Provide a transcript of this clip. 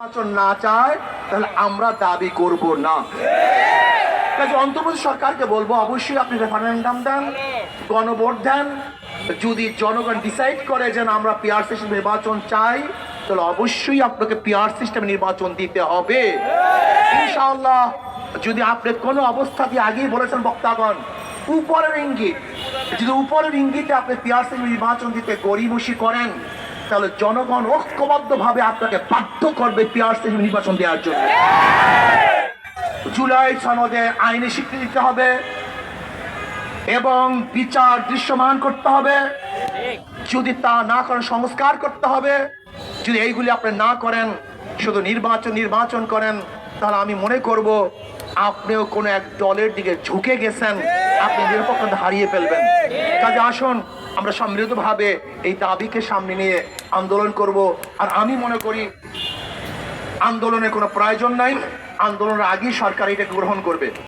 নির্বাচন না চায়, তাহলে আমরা দাবি করব না। অন্তর্বর্তী সরকারকে বলব, অবশ্যই আপনি রেফারেন্ডাম দেন গণভোট দেন যদি জনগণ ডিসাইড করে যে আমরা পিআর সিস্টেম নির্বাচন চাই, তাহলে অবশ্যই আপনাকে পিআর সিস্টেম নির্বাচন দিতে হবে। ইনশাআল্লাহ, যদি আপনি কোনো অবস্থাতে আগেই বলেছেন, বক্তাগণ, উপরের ইঙ্গিত, যদি উপরের ইঙ্গিতে আপনি পিআর সিস্টেম নির্বাচন দিতে গরিবসি করেন তাহলে জনগণ ঐক্যবদ্ধভাবে আপনাকে বাধ্য করবে পিআর সিস্টেম নির্বাচন দেওয়ার জন্য। জুলাই সনদে আইনি স্বীকৃতি দিতে হবে এবং বিচার দৃশ্যমান করতে হবে। যদি তা না করেন, সংস্কার করতে হবে। যদি এইগুলি আপনি না করেন, শুধু নির্বাচন নির্বাচন করেন, তাহলে আমি মনে করব আপনিও কোনো এক দলের দিকে ঝুঁকে গেছেন, আপনি নিরপেক্ষতা হারিয়ে ফেলবেন। কাজে আসুন, আমরা সম্মিলিতভাবে এই দাবিকে সামনে নিয়ে আন্দোলন করব। আর আমি মনে করি, আন্দোলনের কোনো প্রয়োজন নাই, আন্দোলনের আগেই সরকার এটাকে গ্রহণ করবে।